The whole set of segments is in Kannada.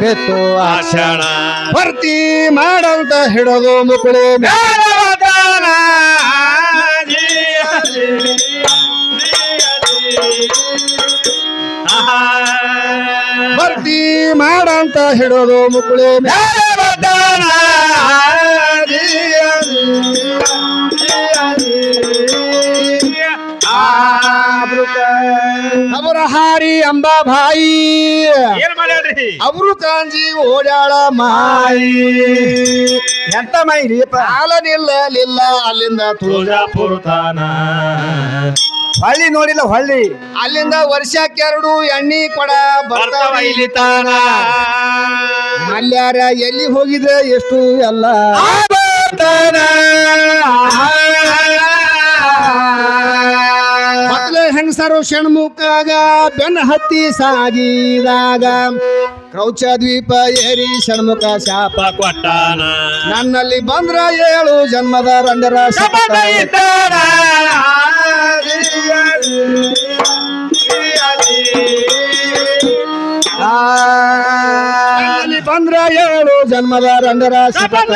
ಬಿತ್ತು ಆ ಆಷಾಢ ಭರ್ತಿ ಮಾಡಂತ ಹಿಡೋದು ಮುಕುಳಿ ಜ್ಞಾನವದಾನ ಆಹಾ. ಭರ್ತಿ ಮಾಡಂತ ಹಿಡೋದು ಮುಕುಳಿ ಜ್ಞಾನವದಾನ ಅವರ ಹಾರಿ ಅಂಬಾಬಾಯಿ ಏನ್ ಕಾಂಜಿ ಓಡಾಳ ಮಾಯಿ. ಎಂತ ಮೈರಿ ಹಾಲ ನಿಲ್ಲಲಿಲ್ಲ ಅಲ್ಲಿಂದ ತುಳುಜ ತುಳಜಾಪುರ ತಾನ ಹಳ್ಳಿ ನೋಡಿಲ್ಲ ಹಳ್ಳಿ. ಅಲ್ಲಿಂದ ವರ್ಷಕ್ಕೆರಡು ಎಣ್ಣಿ ಕೊಡ ಬರ್ತಾವ ಇಲ್ಲಿ ತಾನ ಮಲ್ಯಾರ ಎಲ್ಲಿ ಹೋಗಿದೆ ಎಷ್ಟು ಎಲ್ಲ. ಮಕ್ಳ ಹೆಂಗಸರು ಷಣ್ಮುಖಾಗ ಬೆನ್ನ ಹತ್ತಿ ಸಾಗಿದಾಗ ಕ್ರೌಚ ದ್ವೀಪ ಏರಿ ಷಣ್ಮುಖ ಶಾಪ ಕೊಟ್ಟಾನ ನನ್ನಲ್ಲಿ ಬಂದ್ರ ಏಳು ಜನ್ಮದ. ನನ್ನಲ್ಲಿ ಬಂದ್ರ ಏಳು ಜನ್ಮದ ರಂಡರ ಶಪಥ.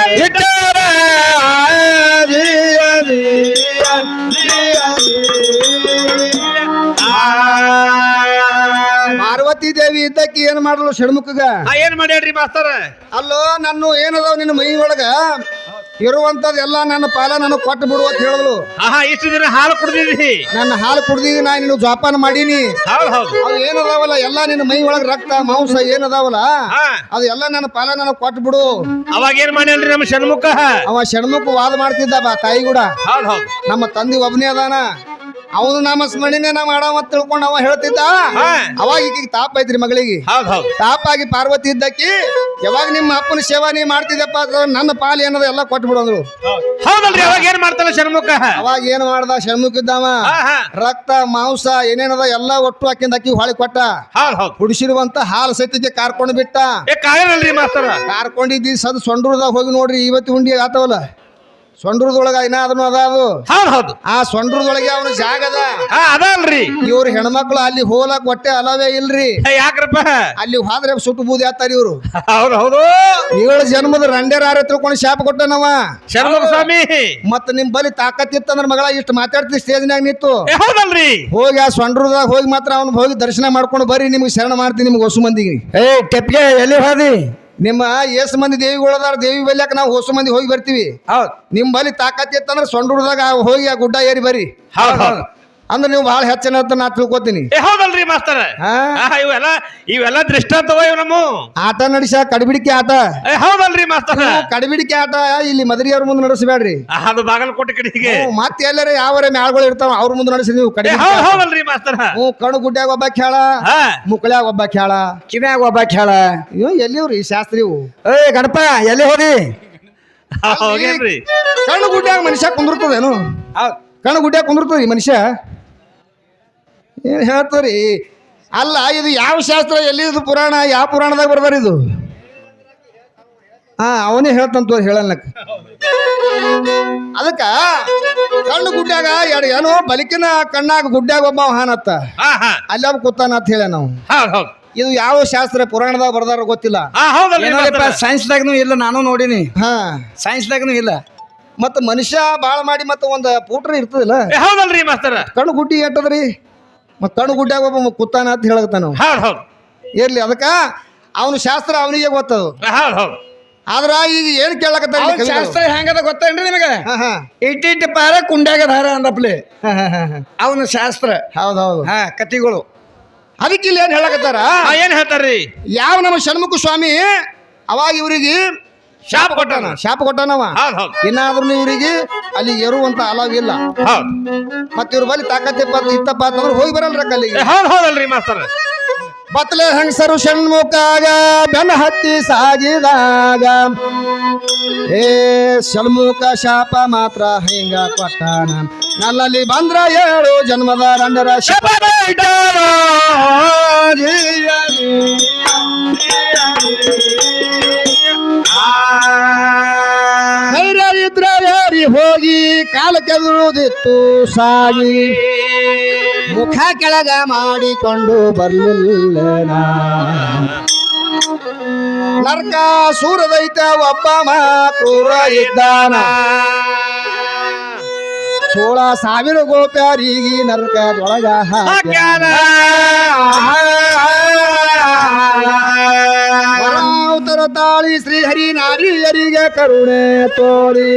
ಪಾರ್ವತಿ ದೇವಿ ಇದ್ದಕ್ಕೆ ಏನ್ ಮಾಡಲು ಷಣ್ಮುಖಗ? ಏನ್ ಮಾಡ್ಯಾಡ್ರಿ ಮಾಸ್ತರ? ಅಲ್ಲೋ ನನ್ನ ಏನದಾವ ನಿನ್ನ ಮೈ ಒಳಗ ಇರುವಂತದ್ ಎಲ್ಲ ನನ್ನ ಪಾಲ ನನಗೆ ಕೊಟ್ಟು ಬಿಡು ಅಂತ ಹೇಳಿದ್ಲು. ಆಹಾ ಇಷ್ಟು ದಿನ ಹಾಲು ಕುಡ್ದಿದ್ರಿ ನನ್ನ ಹಾಲು ಕುಡ್ದಿದ್ದೀನಿ ನಾ ನಿನ್ನ ಜೋಪಾನ ಮಾಡೀನಿ. ಹೌದ್ ಹೌದು. ಅವು ಏನದಾವಲ್ಲ ಎಲ್ಲ ನಿನ್ನ ಮೈ ಒಳಗ ರಕ್ತ ಮಾಂಸ ಏನದಾವಲ್ಲ ಹಾ. ಅದು ಎಲ್ಲ ನನ್ನ ಪಾಲ ನನಗೆ ಕೊಟ್ಟು ಬಿಡು. ಅವಾಗ ಏನ್ ಮಾಡ್ಯಾನ್ರಿ ನಮ್ಮ ಷಣ್ಮುಖ? ಅವ ಷಣ್ಮುಖ ವಾದ ಮಾಡ್ತಿದ್ದ ಬಾ ತಾಯಿ ಕೂಡ. ಹೌದ್ ಹೌದ್. ನಮ್ಮ ತಂದೆ ಒಬ್ಬನೇ ಅದಾನ. ಅವನು ನಾಮ ಸ್ಮರಣೆನೇ ನಾ ಮಾಡವ ಅಂತ ತಿಳ್ಕೊಂಡು ಅವ ಹೇಳ್ತಿದ್ದ. ಅವಾಗ ಈಗ ತಾಪ ಐತ್ರಿ ಮಗಳಿಗೆ. ತಾಪ ಆಗಿ ಪಾರ್ವತಿ ಇದ್ದಕ್ಕಿ ಯಾವಾಗ ನಿಮ್ಮ ಅಪ್ಪನ ಸೇವಾ ನೀ ಮಾಡ್ತಿದ್ದಪ್ಪ ನನ್ನ ಪಾಲಿ ಅನ್ನೋದು ಎಲ್ಲ ಕೊಟ್ಟು ಬಿಡೋದ್ರು. ಹೌದಲ್ರಿ ಅವಾಗ ಏನ್ ಮಾಡ್ತಾನ ಷಣ್ಮುಖ? ಅವಾಗ ಏನ್ ಮಾಡ್ದ ಷಣ್ಮುಖ ಇದ್ದಾವ? ರಕ್ತ ಮಾಂಸ ಏನೇನದ ಎಲ್ಲ ಒಟ್ಟು ಹಾಕಿಂದ ಅಕ್ಕಿ ಹೊಳಿ ಕೊಟ್ಟ. ಕುಡಿಸಿರುವಂತ ಹುಡಿಸಿರುವಂತ ಹಾಲು ಸಹಿತಕ್ಕೆ ಕಾರ್ಕೊಂಡು ಬಿಟ್ಟ. ಏ ಕಾಯಲ್ರಿ ಮಾಸ್ತರ? ಕಾರ್ಕೊಂಡಿದ್ದಿ ಸದ್ ಸೊಂಡ್ರದಾಗ ಹೋಗಿ ನೋಡ್ರಿ ಇವತ್ತು ಉಂಡಿ ಆತವಲ್ಲ. ಸೊಂಡ್ರದೊಳಗ ಏನಾದ್ರು ಅದ ಅದು? ಹೌದ್ ಹೌದು. ಆ ಸೊಂಡ್ರದೊಳಗೆ ಅವನ ಜಾಗ ಅದ ಹಾ ಅದಲ್ರಿ. ಇವ್ರ ಹೆಣ್ಮಕ್ಳು ಅಲ್ಲಿ ಹೋಲಕ್ ಹೊಟ್ಟೆ ಅಲವೇ ಇಲ್ರಿ. ಏ, ಯಾಕ್ರಪ್ಪ? ಅಲ್ಲಿ ಹೋದ್ರೆ ಸುಟ್ಟು ಬೂದಿ ಆತಾರ ಇವ್ರು. ಹೌದು ಹೌದು. ಏಳು ಜನ್ಮದ ರಂಡೇರಾರ ತಿಳ್ಕೊಂಡು ಶಾಪ ಕೊಟ್ಟನವ ಶರಣು ಸ್ವಾಮಿ. ಮತ್ತ ನಿಮ್ ಬಲಿ ತಾಕತ್ತಿತ್ತಂದ್ರ ಮಗಳ ಇಷ್ಟು ಮಾತಾಡ್ತಿ ಸ್ಟೇಜ್ನಾಗ ನಿಂತು. ಏ, ಹೌದಲ್ರಿ. ಹೋಗಿ ಆ ಸೊಂಡ್ರದಾಗ ಹೋಗಿ ಮಾತ್ರ ಅವ್ನ ಹೋಗಿ ದರ್ಶನ ಮಾಡ್ಕೊಂಡು ಬರ್ರಿ ನಿಮ್ಗೆ ಶರಣ ಮಾಡ್ತೀನಿ ನಿಮ್ಗೆ ಹೊಸ ಮಂದಿಗೆ. ಏ ಟೆಪ್ಗೆ ಎಲ್ಲಿ ಹೋದಿ? ನಿಮ್ಮ ಎಷ್ಟು ಮಂದಿ ದೇವಿಗಳದಾರ ದೇವಿ ಬಲ್ಯಾಕ ನಾವು ಹೊಸ ಮಂದಿ ಹೋಗಿ ಬರ್ತೀವಿ. ಹೌದು. ನಿಮ್ಮಲ್ಲಿ ಬಲಿ ತಾಕತ್ ಇತ್ತಂದ್ರ ಸೊಂಡ್ರದಾಗ ಹೋಗಿ ಆ ಗುಡ್ಡ ಏರಿ ಬರ್ರಿ. ಹೌದು ಹೌದ್. ಅಂದ್ರೆ ನೀವು ಭಾಳ ಹೆಚ್ಚಿನ ಅಂತ ನಾ ತಿಳ್ಕೊತೀನಿ. ಏ ಹೌದಲ್ರಿ ಮಾಸ್ತರ? ಹಾ? ಇವೆಲ್ಲ ಇವೆಲ್ಲ ದೃಷ್ಟಾಂತವ ಇವ್ ನಮ್ಮ. ಆಟ ನಡೆಸ ಕಡಬಿಡಿಕೆ ಆಟ. ಏ ಹೌದಲ್ರಿ ಮಾಸ್ತರ? ನೀವು ಕಡಬಿಡಿಕೆ ಆಟ ಇಲ್ಲಿ ಮದರಿಯವ್ರ ಮುಂದೆ ನಡೆಸಬೇಡ್ರಿ. ಅದು ಬಾಗಲಕೋಟೆ ಕಡೆಗೆ ಮತ್ತೆ ಎಲ್ಲರ ಯಾವರ ಮ್ಯಾಳ್ಗಳು ಇರ್ತಾವ ಅವ್ರ ಮುಂದೆ ನಡೆಸಿ ನೀವು ಏ ಕಡಿಮೆ ಹೌದ್ ಹೌದಲ್ರಿ ಮಾಸ್ತರ? ಹ್ಞೂ ಕಣ್ಣು ಗುಡ್ಡ್ಯಾಗ ಒಬ್ಬ ಖೇಳ ಹಾ. ಮುಕ್ಕಳ್ಯಾಗ ಒಬ್ಬ ಖೇಳ ಕಿವ್ಯಾಗ ಒಬ್ಬ ಕೇಳ ಇವ್ ಎಲ್ಲಿವ್ರಿ ಶಾಸ್ತ್ರಿ ಇವು? ಏ ಗಣಪ ಎಲ್ಲಿ ಹೋದಿ? ಹೋಗ್ಯಾನ್ರಿ ಕಣ್ಣು ಗುಡ್ಡ್ಯಾಗ ಮನುಷ್ಯ ಕುಂದಿರ್ತದೇನು? ಹೌದ್. ಕಣ್ಣು ಗುಡ್ಡ್ಯಾಗ ಕುಂದಿರ್ತದ ಈ ಮನುಷ್ಯ? ಏನ್ ಹೇಳ್ತಾರಿ? ಅಲ್ಲ ಇದು ಯಾವ ಶಾಸ್ತ್ರ ಎಲ್ಲಿದು ಪುರಾಣ ಯಾವ ಪುರಾಣದಾಗ ಬರ್ದಾರ ಇದು? ಹಾ ಅವನೇ ಹೇಳ್ತಂತ ಹೇಳಲ್ಲಕ್ಕ ಅದಕ್ಕ ಕಣ್ಣು ಗುಡ್ಡ್ಯಾಗ ಎರಡು ಏನೋ ಬಲಿಕಿನ ಕಣ್ಣಾಗ ಗುಡ್ಡ್ಯಾಗ ಒಬ್ಬ ಹಾನತ್ತ ಅಲ್ಲಿ ಒಬ್ಬ ಕೂತಾನ ಅಂತ ಹೇಳ ನಾವು ಇದು ಯಾವ ಶಾಸ್ತ್ರ ಪುರಾಣದಾಗ ಬರ್ದಾರ ಗೊತ್ತಿಲ್ಲ. ಸೈನ್ಸ್ದಾಗನು ಇಲ್ಲ ನಾನು ನೋಡಿನಿ. ಹಾ. ಸೈನ್ಸ್ದಾಗನು ಇಲ್ಲ. ಮತ್ತ ಮನುಷ್ಯ ಬಾಳ ಮಾಡಿ ಮತ್ತ ಒಂದ್ ಪೂಟ್ರ ಇರ್ತದಿಲ್ಲ? ಹೌದಲ್ರಿ ಮಾಸ್ತರ. ಕಣ್ಣು ಗುಡ್ಡಿ ಎಟ್ಟದ್ರಿ? ಮತ್ ಕಣ್ಣು ಗುಡ್ಡಾಗ ಒಬ್ಬ ಕುತ್ತಾನ ಅಂತ ಹೇಳಕತ್ತಾನ ಹೌದು ಹೌದು. ಇರ್ಲಿ ಅದಕ್ಕ ಅವನ ಶಾಸ್ತ್ರ ಅವನಿಗೆ ಗೊತ್ತದು. ಹೌದು ಹೌದು. ಆದ್ರ ಈಗ ಏನ್ ಕೇಳಕತ್ತಾರ? ಶಾಸ್ತ್ರ ಹೆಂಗದ ಗೊತ್ತೇನ್ರಿ ನಿಮಗೆ? ಇಟ್ಟಿಟ್ಟು ಪಾರ ಕುಂಡ್ಯಾಗ ಧಾರ ಅಂದಪ್ಲೆ. ಅವನ ಶಾಸ್ತ್ರ. ಹೌದು ಹೌದು. ಹಾ ಕತಿಗಳು ಅದಕ್ಕೆ ಇಲ್ಲಿ ಏನ್ ಹೇಳಕತ್ತಾರ? ಏನು ಹೇಳ್ತಾರ್ರಿ? ಯಾವ ನಮ್ಮ ಷಣ್ಮುಖ ಸ್ವಾಮಿ ಅವಾಗ ಇವರಿಗೆ ಶಾಪ ಕೊಟ್ಟಾನ. ಶಾಪ ಕೊಟ್ಟಾನವ. ಇನ್ನಾದ್ರೂ ಇವರಿಗೆ ಅಲ್ಲಿ ಎರುವಂತ ಅಲಾವಿಲ್ಲ ಇಲ್ಲ. ಮತ್ತೆ ಇವ್ರ ಬಳಿ ತಾಕತ್ತಿಪ್ಪ ಇತ್ತಪ್ಪ ಅಂತಂದ್ರೆ ಹೋಗಿ ಬರಲ್ರ ಕಲ್ಲಿಗೆ ಹೌದ್ ಹೌದಲ್ರಿ ಮಾಸ್ತರ. ಬತ್ಲೆ ಹೆಂಗಸರು ಷಣ್ಮುಖಾಗ ಬೆನ್ನ ಹತ್ತಿ ಸಾಗಿದಾಗ. ಏ ಷಣ್ಮುಖ ಶಾಪ ಮಾತ್ರ ಹಿಂಗ ಕೊಟ್ಟಾನ. ನಲ್ಲಲ್ಲಿ ಬಂದ್ರ ಏಳು ಜನ್ಮದ ರಂಡರ ಶಪ. ಧೈರ್ಯ ಕಾಲ ಕೆದರುದಿತ್ತು ಸಾಗಿ ಮುಖ ಕೆಳಗ ಮಾಡಿಕೊಂಡು ಬರಲಿಲ್ಲ. ನರ್ಕ ಸೂರದೈತ ಒಬ್ಬ ಕ್ರೂರ ಇದ್ದಾನ ಸೋಳ ಸಾವಿರ ಗೋಪ್ಯಾರಿಗೆ ನರಕದೊಳಗ. ಉತ್ತರ ತಾಳಿ ಶ್ರೀಹರಿ ನಾರಿಯರಿಗೆ ಕರುಣೆ ತೋಳಿ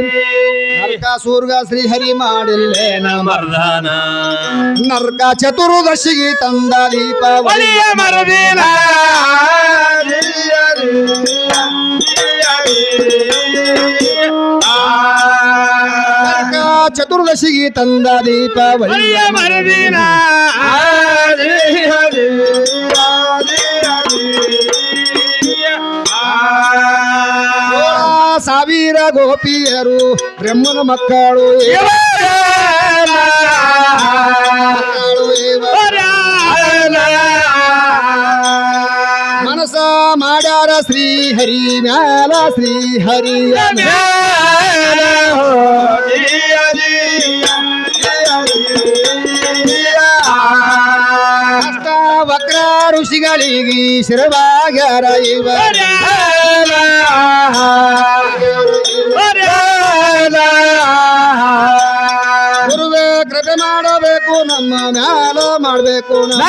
ನರಕ ಶ್ರೀ ಶ್ರೀಹರಿ ಮಾಡಿಲ್ಲೇ ಮರ್ದಾನ ನರ್ಕ ಚತುರ್ದಶಿಗೆ ತಂದ ದೀಪ ಒಲಿಯ ಮರದಿನ. ಚತುರ್ದಶಿಗೆ ತಂದ ದೀಪ ಒಲಿಯ ಮರದಿನ. ಗೋಪಿಯರು ಬ್ರಹ್ಮನ ಮಕ್ಕಳು. ಮನಸ ಮಾಡ್ಯಾರ ಶ್ರೀ ಹರಿ ಮ್ಯಾಲ ಶ್ರೀ ಹರಿ ವಕ್ರ ಋಷಿಗಳಿಗೆ ಶಿರವಾಗ್ಯಾರ ಇವ ಮಾಡಬೇಕು ನಮ್ಮ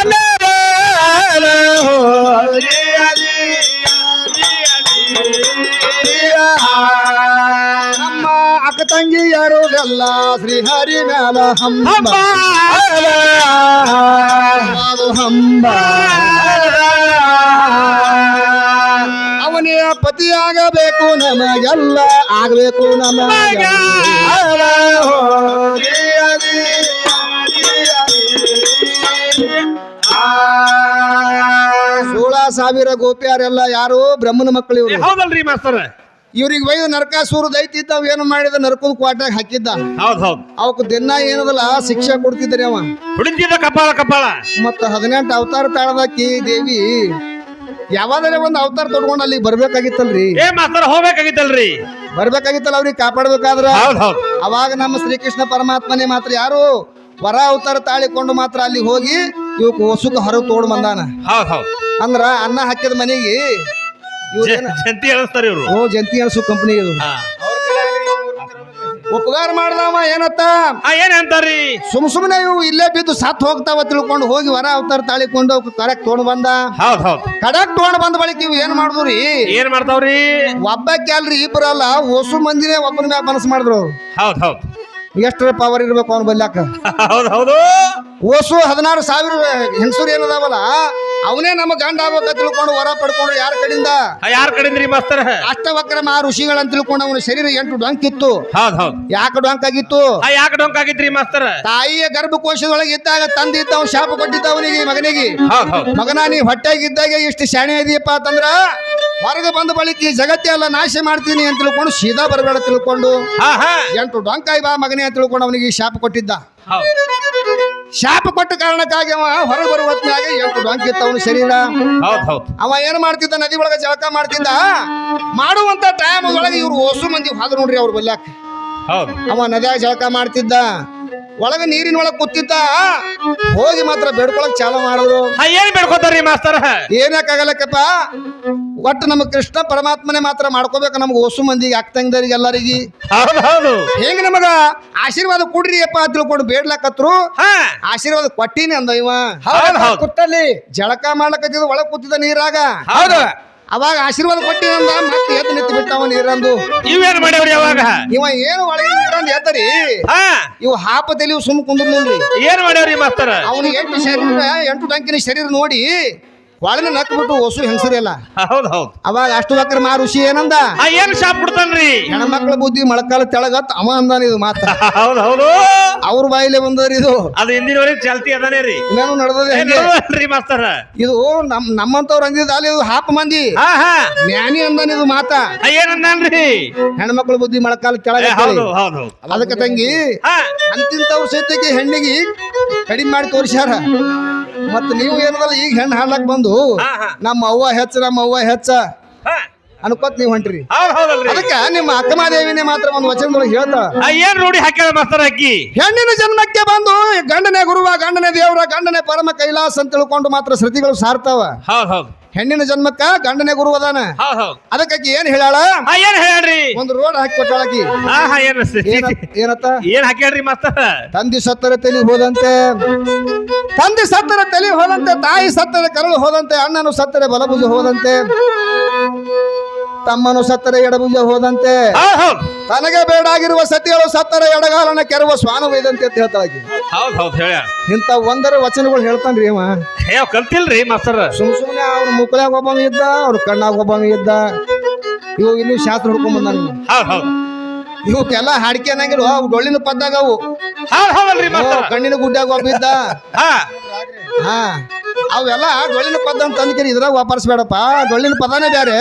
ನಮ್ಮ ಅಕ್ಕ ತಂಗಿಯರುಗೆಲ್ಲ ಶ್ರೀಹರಿ ಮೇಲ ಹಂಬ. ಹಂಬ. ಅವನೇ ಪತಿಯಾಗಬೇಕು ನಮಗೆಲ್ಲ ಆಗಬೇಕು ನಮಗೆ ಸಾವಿರ ಗೋಪಿಯರೆಲ್ಲ ಯಾರು? ಬ್ರಹ್ಮನ ಮಕ್ಕಳು ಇವರು. ಹೌದಲ್ರಿ ಮಾಸ್ತರ ಇವ್ರಿಗೆ ವೈದ್ ನರಕಾಸೂರು ದೈತಿದ್ದ ಏನು ಮಾಡಿದ? ನರಕದ ಕ್ವಾಟ್ಯಾಗ ಹಾಕಿದ್ದ. ಹೌದ್ ಹೌದ್. ಅವಕ್ ದಿನ ಏನದಲ್ಲ ಶಿಕ್ಷೆ ಕೊಡ್ತಿದ್ರಿ ಅವ. ಹುಡುಕಿದ ಕಪಾಳ ಕಪಾಳ. ಮತ್ತ ಹದಿನೆಂಟು ಅವತಾರ ತಾಳದಾಕಿ ದೇವಿ ಯಾವಾಗಲೇ ಒಂದು ಅವತಾರ ತೊಡ್ಕೊಂಡು ಅಲ್ಲಿ ಬರ್ಬೇಕಾಗಿತ್ತಲ್ರಿ. ಏ ಮಾಸ್ತರ ಹೋಗ್ಬೇಕಾಗಿತ್ತಲ್ರಿ. ಬರ್ಬೇಕಾಗಿತ್ತಲ್ಲ ಅವ್ರಿಗೆ ಕಾಪಾಡ್ಬೇಕಾದ್ರ? ಹೌದ್ ಹೌದ್. ಅವಾಗ ನಮ್ಮ ಶ್ರೀಕೃಷ್ಣ ಪರಮಾತ್ಮನೇ ಮಾತ್ರ ಯಾರು? ವರ ಅವತಾರ ತಾಳಿಕೊಂಡು ಮಾತ್ರ ಅಲ್ಲಿ ಹೋಗಿ ಇವಕ್ ಹೊಸುಕ ಹೊರಗೆ ತೋಡ್ ಬಂದಾನ. ಹೌದ್ ಹೌದ್. ಅಂದ್ರ ಅನ್ನ ಹಾಕಿದ ಮನೆಗೆ ಜಂತಿ ಹೇಳಿಸ್ತಾರೆ ಇವರು. ಓ ಜಂತಿ ಅನ್ಸು ಕಂಪನಿ ಇದು. ಉಪಕಾರ ಮಾಡ್ದವ ಏನತ್ತ? ಏನಂತಾರಿ ಸುಮ್ ಸುಮ್ನೆ ಇವು ಇಲ್ಲೇ ಬಿದ್ದು ಸತ್ ಹೋಗ್ತಾವ ತಿಳ್ಕೊಂಡು ಹೋಗಿ ವರ ಅವತಾರ ತಾಳಿಕೊಂಡು ಕರೆಕ್ಟ್ ತೊಗೊಂಡ್ ಬಂದ. ಹೌದ್ ಹೌದ್. ಕಡಕ್ ತೊಗೊಂಡ್ ಬಂದ ಬಳಿಕ ಇವು ಏನ್ ಮಾಡಿದ್ರಿ? ಏನ್ ಮಾಡ್ತಾವ್ರಿ? ಒಬ್ಬಕ್ಕೆ ಅಲ್ರಿ ಇಬ್ಬರಲ್ಲ ಹೊಸು ಮಂದಿನೇ ಒಬ್ಬನ ಮ್ಯಾಗ ಮನಸ್ಸು ಮಾಡಿದ್ರು. ಅವ್ರು ಹೌದ್ ಹೌದ್. ಎಷ್ಟರ ಪವರ್ ಇರ್ಬೇಕು ಅವ್ನ ಬಲ್ಯಾಕ? ಹೌದು ಹೌದು. ಓಸು ಹದಿನಾರು ಸಾವಿರ ಹೆಂಗಸೂರು ಏನದಾವಲ್ಲ ಅವನೇ ನಮ್ಮ ಗಂಡ ಆಗ್ಬೇಕ ತಿಳ್ಕೊಂಡು ವರ ಪಡ್ಕೊಂಡು ಯಾರ ಕಡೆಯಿಂದ? ಯಾರ ಕಡೆಯಿಂದ ಕಡೆಂದ್ರಿ ಮಾಸ್ತರ ಅಷ್ಟವಕ್ರ ಆ ಋಷಿಗಳಂತ ತಿಳ್ಕೊಂಡು ಅವನ ಶರೀರ ಎಂಟು ಡೊಂಕ್ ಇತ್ತು ಹೌದ್ ಹೌದ್. ಯಾಕೆ ಡೊಂಕ್ ಆಗಿತ್ತು ಯಾಕೆ ಡೊಂಕ್ ಆಗಿದ್ರಿ ಮಾಸ್ತರ? ತಾಯಿಯ ಗರ್ಭಕೋಶದೊಳಗೆ ಇದ್ದಾಗ ತಂದೆ ಇದ್ದ ಅವ್ನು ಶಾಪ ಕೊಟ್ಟಿದ್ದ ಅವನಿಗೆ ಮಗನಿಗೆ ಮಗನ ನೀ ಹೊಟ್ಟೆಗಿದ್ದಾಗ ಇಷ್ಟು ಶಾಣೆ ಇದೆಯಪ್ಪ ಅಂತಂದ್ರ ಹೊರಗೆ ಬಂದ ಬಳಿಕ ಈ ಜಗತ್ತೇ ಎಲ್ಲ ನಾಶ ಮಾಡ್ತೀನಿ ಅಂತ ತಿಳ್ಕೊಂಡು ಸೀದಾ ಬರಬೇಡ ತಿಳ್ಕೊಂಡು. ಎಂಟು ಡೊಂಕಾಯಿ ಬಾ ಮಗನೇ ಅಂತ ತಿಳ್ಕೊಂಡು ಅವನಿಗೆ ಶಾಪ ಕೊಟ್ಟಿದ್ದ. ಶಾಪ ಕೊಟ್ಟ ಕಾರಣಕ್ಕಾಗಿ ಅವ ಹೊರಗೆ ಬರುವ ಎಂಟು ಡೊಂಕ್ ಅವನು ಅವನ ಶರೀರ. ಹೌದ್ ಹೌದ್. ಅವ ಏನ್ ಮಾಡ್ತಿದ್ದ? ನದಿ ಒಳಗೆ ಜಳಕ ಮಾಡ್ತಿದ್ದ? ಮಾಡುವಂತ ಟೈಮ್ ಒಳಗೆ ಇವ್ರು ಹೊಸು ಮಂದಿ ಹಾದು ನೋಡ್ರಿ ಅವ್ರು ಬಲ್ಯಾಕ. ಹೌದ್. ಅವ ನದಿಯಾಗ ಜಳಕ ಮಾಡ್ತಿದ್ದ. ಒಳಗ ನೀರಿನ ಒಳಗೆ ಕೂತಿದ್ದ ಹೋಗಿ ಮಾತ್ರ ಬೇಡ್ಕೊಳಕ್ ಚಾಲ ಮಾಡೋದು. ಏನ್ ಬೇಡ್ಕೋತಾರ್ರಿ ಮಾಸ್ತರ? ಏನಕ್ಕಾಗಲ್ಲಕ್ಕಪ್ಪ ಒಟ್ಟು ನಮ್ಗೆ ಕೃಷ್ಣ ಪರಮಾತ್ಮನೇ ಮಾತ್ರ ಮಾಡ್ಕೋಬೇಕು ನಮ್ಗೆ ಹೊಸು ಮಂದಿಗೆ ಅಕ್ಕಂಗದರಿಗೆ ಎಲ್ಲರಿಗೆ. ಹೌದ್ ಹೌದು ಹೆಂಗ ನಮಗ ಆಶೀರ್ವಾದ ಕೊಡ್ರಿ ಅಪ್ಪ ತಿಳ್ಕೊಂಡು ಬೇಡ್ಲಕತ್ರು? ಹಾ. ಆಶೀರ್ವಾದ ಕೊಟ್ಟಿನಿ ಅಂದ ಇವ. ಹೌದು, ಹೌದ್ ಕುತ್ತಲ್ಲಿ ಜಳಕ ಮಾಡ್ಲಕತ್ತಿದ ಒಳಗೆ ಕೂತಿದ ನೀರಾಗ. ಹೌದು. ಅವಾಗ ಆಶೀರ್ವಾದ ಕೊಟ್ಟಿ ಅಂದ ಮತ್ತೆ ಎದ್ದು ನಿಂತು ಬಿಟ್ಟವ ನೀರಂದು ನೀವೇನು ಮಾಡ್ಯಾವ್ರಿ ಅವಾಗ? ಇವ ಏನು ಒಳಗೆ ನೀರಂದು ಎತ್ತರಿ ಹಾ. ಇವು ಹಾಪ ತಲಿ ಸುಮ್ ಕುಂದ್ರಿ ಏನ್ ಮಾಡ್ಯಾವ್ರಿ ಮಾಸ್ತರ? ಅವನು ಎಂಟು ಶರೀರ ಎಂಟು ಟಂಕಿನ ಶರೀರ ನೋಡಿ ಒಳಗೆ ನಕ್ ಬಿಟ್ಟು ಹೊಸು ಹೆಂಗಸರಿಲ್ಲ ಹೌದ್ ಹೌದ್. ಅವಾಗ ಅಷ್ಟು ಬಕ್ರ ಮಾ ಋಷಿ ಏನಂದ? ಆ ಏನ್ ಶಾಪ್ ಹೆಣ್ಣ ಹೆಣ್ಮಕ್ಳ ಬುದ್ಧಿ ಮೊಳಕಾಲ ತೆಳಗತ್ ಅವ ಅಂದಾನ ಇದು ಮಾತ್ರ. ಹೌದ್ ಹೌದು. ಅವ್ರ ಬಾಯಿಲೆ ಬಂದವ್ರಿ ಇದು. ಅದು ಹಿಂದಿನವರೆಗೆ ಚಾಲ್ತಿ ಅದಾನೇ ರೀ. ಇನ್ನೇನು ನಡೆದದೆ ಹಂಗೆ. ಮಾಸ್ತರ. ಇದು ನಮ್ ನಮ್ಮಂತವ್ರು ಅಂದಿದ್ದ ಅಲ್ಲಿ ಇದು ಹಾಪ್ ಮಂದಿ. ಹಾ ಹಾ. ಜ್ಞಾನಿ ಅಂದಾನ ಇದು ಮಾತ ಆ, ಹೆಣ್ಣ ಹೆಣ್ಮಕ್ಳ ಬುದ್ಧಿ ಮೊಳಕಾಲ ಕೆಳಗ ಹೌದು ಹೌದು ಹೌದು. ಅದಕ್ಕೆ ತಂಗಿ ಹಾ. ಅಂತಿಂತವ್ರ ಸಹಿತಕ್ಕೆ ಹೆಣ್ಣಿಗೆ ಕಡಿಮೆ ಮಾಡಿ ತೋರಿಸ್ಯಾರ. ಮತ್ತ ನೀವು ಏನದಲ್ಲ ಈಗ ಹೆಣ್ಣು ಹಾಡ್ಲಕ್ ಬಂದು. ನಮ್ಮ ಅವ್ವ ಹೆಚ್ಚ ನಮ್ಮ ಅವ್ವ ಹೆಚ್ಚ. ಅನ್ಕೋತ್ ನೀವ್ ಹೊಂಟ್ರಿ. ಅದಕ್ಕ ನಿಮ್ಮ ಅಕ್ಕಮಾದೇವಿನೇ ಮಾತ್ರ ಒಂದು ವಚನದೊಳಗೆ ಹೇಳ್ತಾಳ ಏನ್ ನೋಡಿ ಹಾಕ್ಯಾಳ ಮಾಸ್ತರ ಅಕ್ಕಿ? ಹೆಣ್ಣಿನ ಜನ್ಮಕ್ಕೆ ಬಂದು ಗಂಡನೇ ಗುರುವ ಗಂಡನೇ ದೇವರ ಗಂಡನೇ ಪರಮ ಕೈಲಾಸ ಅಂತ ತಿಳ್ಕೊಂಡು ಮಾತ್ರ ಶ್ರುತಿಗಳು ಸಾರ್ತಾವ. ಹೌದು ಹೌದ್. ಹೆಣ್ಣಿನ ಜನ್ಮಕ್ಕ ಗಂಡನೇ ಗುರು ಅದಾನ. ಅದಕ್ಕಾಗಿ ಹೌದ್. ಅದಕ್ಕಾಕಿ ಏನ್ ಹೇಳಾಳ ಹಾ ಏನ್ ಹೇಳ್ರಿ ಒಂದು ರೋಡ್ ಹಾಕಿ ಕೊಟ್ಟಾಳಕಿ ಹಾ ಹಾ ಏನ್ ಏನ ಏನತ್ತ? ಏನ್ ಹಾಕ್ಯಾಡ್ರಿ ಮತ್ತ ತಂದೆ ಸತ್ತರ ತಲೆ ಹೋದಂತೆ. ತಂದೆ ಸತ್ತರ ತಲೆ ಹೋದಂತೆ ತಾಯಿ ಸತ್ತರೆ ಕರಳು ಹೋದಂತೆ ಅಣ್ಣನು ಸತ್ತರೆ ಬಲಭುಜ ಹೋದಂತೆ. ತಮ್ಮನು ಸತ್ತರೆ ಎಡಭುಜ ಹೋದಂತೆ. ಹೌದ್ ಹೌದ್ ತನಗೆ ಬೇಡಾಗಿರುವ ಸತಿಗಳು ಸತ್ತರೆ ಎಡಗಾಲನ ಕೆರವ ಸ್ವಾನ ವೇದಂತೆ ಅಂತ ಹೇಳ್ತಾಳೆ ಹೌದ್ ಇಂಥ ಒಂದರ ವಚನಗಳು ಹೇಳ್ತಾನ್ರಿ ಅವ ಏ ಕಲ್ತಿಲ್ರಿ ಮಾಸ್ತರ. ಸುಮ್ ಸುಮ್ನೆ ಅವ್ರ ಮುಕ್ಕಳಾಗ ಒಬ್ಬವ ಇದ್ದ ಅವ್ರ ಕಣ್ಣಾಗ ಒಬ್ಬವ ಇದ್ದ. ಇವು ಇನ್ನೂ ಶಾಸ್ತ್ರ ಹುಡ್ಕೊಂಡ್ ಹೌದ್ ಹೌದ್. ಇವಕ್ಕೆಲ್ಲ ಹಾಡಿಕೆ ಅನ್ನಂಗಿಲ್ಲ ಅವು ಡೊಳ್ಳಿನ ಪದ್ದಾಗ ಅವು. ಹೌದ್ ಹೌದಲ್ರಿ ಮಾಸ್ತರ. ಕಣ್ಣಿನ ಗುಡ್ಡಾಗ ಒಬ್ಬ ಇದ್ದ. ಹಾ. ಹಾ. ಅವೆಲ್ಲ ಡೊಳ್ಳಿನ ಪದ ಅಂತ ಅಂದ್ಕರಿ ಇದ್ರಾಗ ವಾಪರ್ಸ್ಬೇಡಪ್ಪ. ಡೊಳ್ಳಿನ ಪದಾನೇ ಬೇರೆ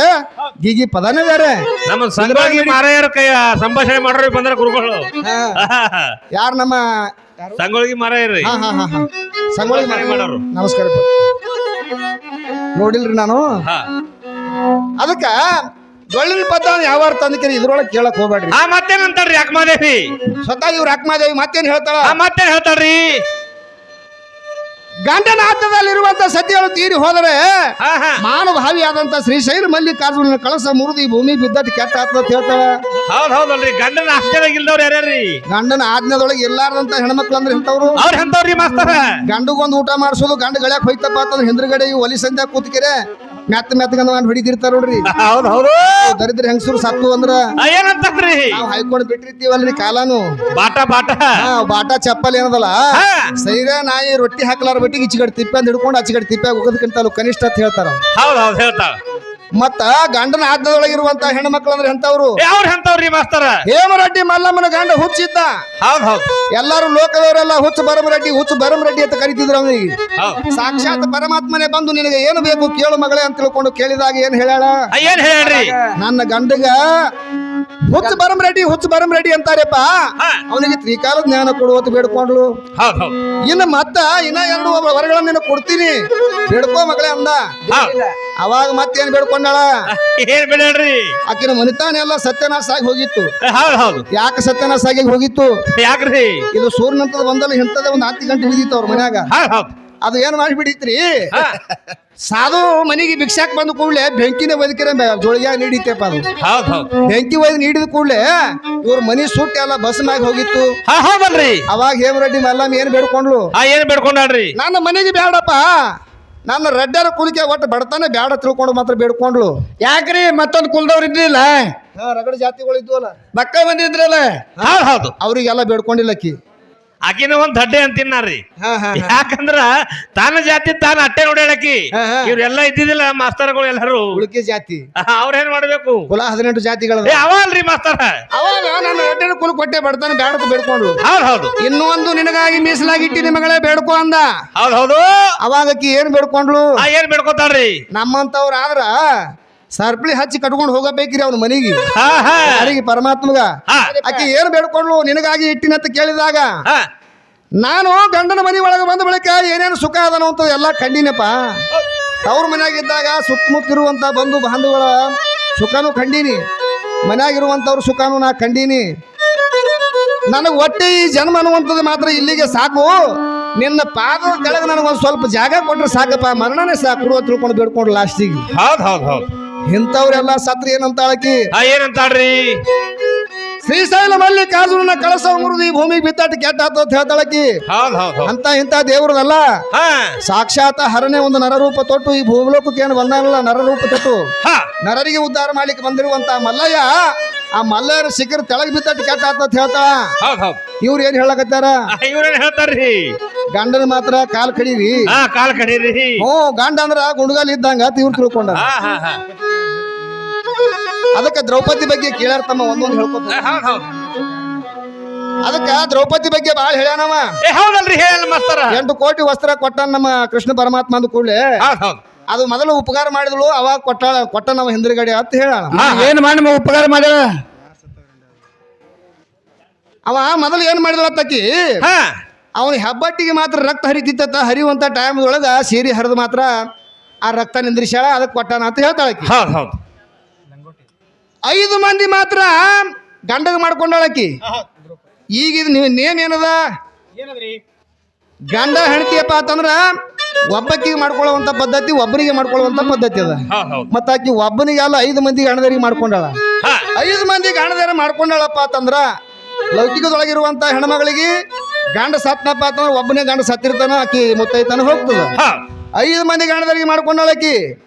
ಗೀಗಿ ಪದಾನೇ ಬೇರೆ ನಮ್ಮ ಸಂಘವಾಗಿ ಮಾರಾಯರ ಕೈ ಸಂಭಾಷಣೆ ಮಾಡ್ರಿ ಬಂದ್ರೆ ಗುರುಗಳು. ಹಾ. ಯಾರು ನಮ್ಮ ಸಂಗೊಳಗಿ ಮಾರಾಯರಿ ಹಾ ಹಾ ಹಾ ಹಾ. ಸಂಗೊಳ್ಳಿ ಸಂಭಾಷಣೆ ಮಾಡೋರು. ನಮಸ್ಕಾರ ನೋಡಿಲ್ರಿ ನಾನು? ಅದಕ್ಕ ಡೊಳ್ಳಿನ ಪದ ಯಾವ ಅರ್ಥ ಅಂದ್ಕರಿ ಇದ್ರೊಳಗೆ ಕೇಳಕ್ ಹೋಗ್ಬೇಡ್ರಿ. ಮತ್ತೇನಂತಾರ್ರಿ ಅಕ್ಮಾದೇವಿ ಸ್ವತಃ ಇವ್ರ ಅಕ್ಮಾದೇವಿ ಮತ್ತೇನ್ ಹೇಳ್ತಾಳ? ಮತ್ತೇನ್ ಹೇಳ್ತಾಳ್ರಿ? ಗಂಡನ ಆತದಲ್ಲಿರುವಂತ ಸತಿಗಳು ತೀರಿ ಹೋದರೆ ಶ್ರೀ ಶ್ರೀಶೈಲ ಮಲ್ಲಿಕಾರ್ಜುನ ಕಳಸ ಮುರಿದು ಈ ಭೂಮಿ ಬಿದ್ದಟ್ಟು ಕೆಟ್ಟ ಆತ್ಮ ಅಂತ ಹೇಳ್ತಾಳ ಹೌದ್ ಹೌದಲ್ರಿ ಗಂಡನ ಆಶ್ಚರ್ಯ ಇಲ್ದವ್ರು ಯಾರ್ಯಾರಿ ಗಂಡನ ಆಜ್ಞದೊಳಗೆ ಇಲ್ಲಾರ್ದಂತ ಹೆಣ್ಮಕ್ಳು ಅಂದ್ರೆ ಹೆಂತವ್ರು ಅವ್ರ ಎಂತವ್ರಿ ಮಾಸ್ತರ? ಗಂಡಗೊಂದು ಊಟ ಮಾಡಿಸೋದು ಗಂಡ ಗಳಕ್ ಹೋಯ್ತಪ್ಪ ಅಂತಂದ್ರೆ ಹಿಂದ್ರಗಡೆ ಈ ಒಲಿ ಸಂಧ್ಯಾಗ ಕೂತ್ಕಿರೆ. ಮೆತ್ತ ಮೆತ್ತಗಂದ ನಾನು ಹೊಡಿತಿರ್ತಾರ ನೋಡ್ರಿ. ಹೌದು ಹೌದು. ದರಿದ್ರ ಹೆಂಗಸರು ಸತ್ತು ಅಂದ್ರ ಏನಂತಂದ್ರಿ? ನಾವ್ ಹಾಯ್ಕೊಂಡ್ ಬಿಟ್ಟಿರ್ತೀವಲ್ರಿ ಕಾಲಾನು. ಬಾಟ ಬಾಟ. ಬಾಟ ಚಪ್ಪಲ್ ಏನದಲ್ಲ? ಸೈರ ನಾಯಿ ರೊಟ್ಟಿ ಹಾಕ್ಲಾರ ಬಟ್ಟಿಗೆ ಇಚ್ಚಿಗಡ್ ತಿಪ್ಪೆ ಅಂತ ಹಿಡ್ಕೊಂಡು ಅಚ್ಚಿಗಡ್ ತಿಪ್ಪೆ ಹೋಗೋದಕ್ಕಿಂತ ಕನಿಷ್ಠ ಅಂತ ಹೇಳ್ತಾರ ಹೌದು ಹೌದು ಹೇಳ್ತಾಳ ಮತ್ತ ಗಂಡನ ಆಜ್ಞದೊಳಗೆ ಇರುವಂತ ಹೆಣ್ಮಕ್ಳು ಅಂದ್ರೆ ಎಂತವ್ರು ಯಾವ್ರ ಎಂತವ್ರಿ ಮಾಸ್ತರ? ಹೇಮರೆಡ್ಡಿ ಮಲ್ಲಮ್ಮನ ಗಂಡ ಹುಚ್ಚಿದ್ದ. ಹೌದ್ ಹೌದ್. ಎಲ್ಲಾರು ಲೋಕದವರೆಲ್ಲ ಹುಚ್ಚ ಬರಮರೆಡ್ಡಿ ಹುಚ್ಚ ಬರಮರೆಡ್ಡಿ ಅಂತ ಕರಿತಿದ್ರು ಅವನಿಗೆ. ಸಾಕ್ಷಾತ್ ಪರಮಾತ್ಮನೇ ಬಂದು ನಿನಗೆ ಏನು ಬೇಕು ಕೇಳು ಮಗಳೇ ಅಂತ ತಿಳ್ಕೊಂಡು ಕೇಳಿದಾಗ ಏನ್ ಹೇಳ ಏನ್ ಹೇಳ್ರಿ ನನ್ನ ಗಂಡಗ ಹುಚ್ಚ ರೆಡಿ ಹುಚ್ಚ ರೆಡಿ ಅಂತಾರೆಪ್ಪ. ಅವನಿಗೆ ತ್ರಿಕಾಲ ಜ್ಞಾನ ಕೊಡುವತ್ತು ಬೇಡ್ಕೊಂಡ್ಲು. ಇನ್ನ ಮತ್ತ ಇನ್ನ ಎರಡು ವರಗಳನ್ನ ಕೊಡ್ತೀನಿ. ಬೇಡ್ಕೋ ಮಗಳೇ ಅಂದ. ಅವಾಗ ಮತ್ತೇನ್ ಬೇಡ್ಕೊಂಡಾಳ? ಏನ್ ಬೇಡ್ರಿ ಆಕಿನ ಮನಿತಾನೆಲ್ಲ ಸತ್ಯನಾಶ ಆಗಿ ಹೋಗಿತ್ತು. ಯಾಕೆ ಸತ್ಯನಾಶ ಆಗಿ ಹೋಗಿತ್ತು? ಯಾಕ್ರಿ? ಇದು ಸೂರ್ಯನಂತದ ಒಂದಲ್ಲ ಇಂಥದೇ ಒಂದು ಹತ್ತು ಗಂಟೆ ಹಿಡಿದಿತ್ತು ಅವ್ರ ಮನ್ಯಾಗ. ಅದು ಏನು ಮಾಡಿಬಿಡಿತ್ರಿ? ಹಾ. ಸಾಧು ಮನೆಗೆ ಭಿಕ್ಷಾಕ್ ಬಂದ ಕೂಡಲೇ ಬೆಂಕಿನ ಬದುಕಿರ ಜೋಳಿಗೆ ನೀಡಿತೇಪ ಅದು. ಹೌದ್ ಹೌದ್. ಬೆಂಕಿ ಒಯ್ದು ನೀಡಿದ ಕೂಡಲೇ ಇವ್ರ ಮನಿ ಸುಟ್ಟ ಎಲ್ಲ ಬಸ್ ಮ್ಯಾಗ ಹೋಗಿತ್ತು. ಹಾ ಬನ್ರಿ ಅವಾಗ ಹೇಮರೆಡ್ಡಿ ಮಲ್ಲಮ್ಮ ಏನ್ ಬೇಡ್ಕೊಂಡ್ಲು ಆ ಏನ್ ಬೇಡ್ಕೊಂಡ್ರಿ ನನ್ನ ಮನೆಗೆ ಬೇಡಪ್ಪ ನನ್ನ ರೆಡ್ಡರ ಕುಲಿಕೆ ಒಟ್ಟು ಬಡತಾನೆ ಬೇಡ ತಿಳ್ಕೊಂಡು ಮಾತ್ರ ಬೇಡ್ಕೊಂಡ್ಲು ಯಾಕ್ರಿ? ಮತ್ತೊಂದು ಕುಲ್ದವ್ರು ಇದ್ರಿಲ್ಲ? ರಗಡ ಜಾತಿಗಳು ಇದ್ವಲ್ಲ. ಮಕ್ಕ ಬಂದಿದ್ರಲ್ಲ ಹಾ. ಹೌದು. ಅವ್ರಿಗೆಲ್ಲ ಬೇಡ್ಕೊಂಡಿಲ್ಲ ಅಕ್ಕಿ. ಆಕಿನ ಒಂದ್ ದಡ್ಡೆ ಅಂತಿನ್ನಾರಿ ಯಾಕಂದ್ರ ತಾನ ಜಾತಿ ತಾನ ಅಟ್ಟೆ ನೋಡಿ. ಇವ್ರೆಲ್ಲ ಇದ್ದಿದ್ದಿಲ್ಲ ಮಾಸ್ತರ್ಗಳು ಎಲ್ಲರೂ. ಉಳಿಕೆ ಜಾತಿ. ಅವ್ರೇನ್ ಮಾಡ್ಬೇಕು? ಕುಲ ಹದಿನೆಂಟು ಜಾತಿಗಳು ಅವಲ್ರಿ ಮಾಸ್ತರ. ರೆಡ್ಡರ ಕುಲ ಕೊಟ್ಟೆ ಬಡತಾನೆ ಬೇಡ ಬೇಡ್ಕೊಂಡು. ಹೌದು ಹೌದ್. ಇನ್ನೊಂದು ನಿನಗಾಗಿ ಮೀಸಲಾಗಿಟ್ಟಿ ನಿಮಗಳೇ ಬೇಡ್ಕೊ ಅಂದ. ಹೌದು ಹೌದು. ಅವಾಗಕ್ಕೆ ಏನ್ ಬೇಡ್ಕೊಂಡ್ಲು ಏನ್ ಬೇಡ್ಕೊತಾಳ್ರಿ? ನಮ್ಮಂತವ್ರ ಆದ್ರ ಸರ್ಪಳಿ ಹಚ್ಚಿ ಕಟ್ಕೊಂಡು ಹೋಗಬೇಕ್ರಿ ಅವ್ನ ಮನೆಗೆ. ಹಾ ಹಾ. ಯಾರಿಗೆ ಪರಮಾತ್ಮಗ? ಆಕೆ ಏನು ಬೇಡ್ಕೊಂಡ್ಲು? ನಿನಗಾಗಿ ಇಟ್ಟಿನಂತ ಕೇಳಿದಾಗ. ನಾನು ಗಂಡನ ಮನೆ ಒಳಗೆ ಬಂದ ಬಳಿಕ ಏನೇನು ಸುಖ ಅದನೋ ಅಂತ ಎಲ್ಲ ಕಂಡಿನಪ್ಪ. ಅವ್ರ ಮನೆಯಾಗಿದ್ದಾಗ ಸುತ್ತಮುತ್ತ ಇರುವಂತ ಬಂಧು ಬಾಂಧವಗಳ ಸುಖನೂ ಕಂಡೀನಿ. ಮನೆಯಾಗಿರುವಂಥವ್ರ ಸುಖನೂ ನಾ ಕಂಡೀನಿ. ನನಗೆ ಒಟ್ಟೆ ಈ ಜನ್ಮ ಅನ್ನುವಂಥದ್ದು ಮಾತ್ರ ಇಲ್ಲಿಗೆ ಸಾಕು. ನಿನ್ನ ಪಾದದ ಕೆಳಗೆ ನನಗೊಂದು ಸ್ವಲ್ಪ ಜಾಗ ಕೊಟ್ಟರೆ ಸಾಕಪ್ಪ. ಮರಣನೇ ಸಾಕು. ತಿಳ್ಕೊಂಡು ಬೇಡ್ಕೊಂಡು ಲಾಸ್ಟಿಗೆ ಹೌದು ಹೌದು ಹೌದ್. ಇಂಥವ್ರೆಲ್ಲ ಸತ್ರ ಏನಂತ ಆಳಕಿ? ಆ ಏನಂತಾಳ್ರಿ ಶ್ರೀಶೈಲ ಮಲ್ಲಿಕಾರ್ಜುನ ಕಳಸ ಮುರಿದು ಈ ಭೂಮಿಗೆ ಬಿತ್ತಾಟ ಕೆಟ್ಟ ಅಂತ ಹೇಳ್ತಾಳಕಿ ಅಂತ ಇಂಥ ದೇವ್ರದಲ್ಲ? ಸಾಕ್ಷಾತ್ ಹರನೇ ಒಂದು ನರರೂಪ ತೊಟ್ಟು ಈ ಭೂಮಿಲೋಕಕ್ಕೆ ಏನು ಬಂದಾನಲ್ಲ ನರರೂಪ ತೊಟ್ಟು? ಹಾ. ನರರಿಗೆ ಉದ್ಧಾರ ಮಾಡ್ಲಿಕ್ಕೆ ಬಂದಿರುವಂತ ಮಲ್ಲಯ್ಯ ಆ ಮಲ್ಲಯ್ಯನ ಶಿಖರ ತೆಳಗ್ ಬಿತ್ತಾಟ ಕೆಟ್ಟ ಅಂತ ಹೇಳ್ತಾಳ. ಹೌದ್ ಇವ್ರು ಏನ್ ಹೇಳಕತ್ತಾರ? ಇವ್ರೇನ್ ಹೇಳ್ತಾರ್ರಿ? ಗಂಡನ ಮಾತ್ರ ಕಾಲ್ ಕಡೀರಿ. ಕಾಲ್ ಕಡೀರಿ. ಹ್ಞೂ ಗಂಡ ಅಂದ್ರ ಗುಂಡ್ಗಾಲ್ ಇದ್ದಂಗ ಇವ್ರು ತಿಳ್ಕೊಂಡ ಅದಕ್ಕೆ ದ್ರೌಪದಿ ಬಗ್ಗೆ ಕೇಳಾರ ತಮ್ಮ ಒಂದೊಂದು ಹೇಳ್ಕೊತ ಅದಕ್ಕ ದ್ರೌಪದಿ ಬಗ್ಗೆ ಬಾಳ ಹೇಳ್ಯಾನವ. ಏ ಹೌದಲ್ರಿ ಹೇಳ ಮಾಸ್ತರ. ಎಂಟು ಕೋಟಿ ವಸ್ತ್ರ ಕೊಟ್ಟ ನಮ್ಮ ಕೃಷ್ಣ ಪರಮಾತ್ಮ ಅಂದ ಕೂಡಲೇ ಹೌದ್ ಹೌದ್. ಅದು ಮೊದಲು ಉಪಕಾರ ಮಾಡಿದ್ಳು ಅವಾಗ ಕೊಟ್ಟಾಳ ಕೊಟ್ಟ ನಮ್ಮ ಹಿಂದಿರುಗಡೆ ಅಂತ ಹೇಳ ಏನ್ ಮಾಡಿ ಉಪಕಾರ ಮಾಡ ಅವ ಮೊದಲು ಏನ್ ಮಾಡಿದ್ಳು ತಕ್ಕಿ ಹಾ. ಅವನ ಹೆಬ್ಬಟ್ಟಿಗೆ ಮಾತ್ರ ರಕ್ತ ಹರಿತಿತ್ತ ಹರಿಯುವಂತ ಟೈಮ್ ಒಳಗ ಸೀರೆ ಹರಿದು ಮಾತ್ರ ಆ ರಕ್ತ ನಿಂದ್ರಿಸ್ಯಾಳ ಅದಕ್ಕೆ ಕೊಟ್ಟಾನ ಅಂತ ಹೇಳ್ತಾಳೆ ಹೌದ್ ಹೌದ್. ಐದು ಮಂದಿ ಮಾತ್ರ ಗಂಡಗ ಮಾಡ್ಕೊಂಡಾಳಕಿ. ಈಗ ಇದು ನೀವು ನೇಮ್ ಏನದ? ಗಂಡ ಹೆಣ್ತಿಯಪ್ಪ ಅಂತಂದ್ರ ಒಬ್ಬಕ್ಕಿಗೆ ಮಾಡ್ಕೊಳ್ಳುವಂತ ಪದ್ಧತಿ ಒಬ್ಬರಿಗೆ ಮಾಡ್ಕೊಳ್ಳುವಂತ ಪದ್ಧತಿ ಅದ. ಮತ್ತ ಆಕಿ ಒಬ್ಬನಿಗೆ ಅಲ್ಲ ಐದು ಮಂದಿಗೆ ಹಣದರಿಗೆ ಮಾಡ್ಕೊಂಡಾಳ. ಐದು ಮಂದಿಗೆ ಹಣದಾರ ಮಾಡ್ಕೊಂಡಾಳಪ್ಪ ಅಂತಂದ್ರ ಲೌಕಿಕದೊಳಗಿರುವಂತ ಹೆಣ್ಮಗಳಿಗೆ ಗಂಡ ಸತ್ನಪ್ಪ ಅಂತಂದ್ರ ಒಬ್ಬನೇ ಗಂಡ ಸತ್ತಿರ್ತಾನ ಆಕಿ ಮುತ್ತೈತಾನ ಹೋಗ್ತದ. ಐದು ಮಂದಿ ಗಂಡದರಿಗೆ ಮಾಡ್ಕೊಂಡಾಳ ಆಕಿ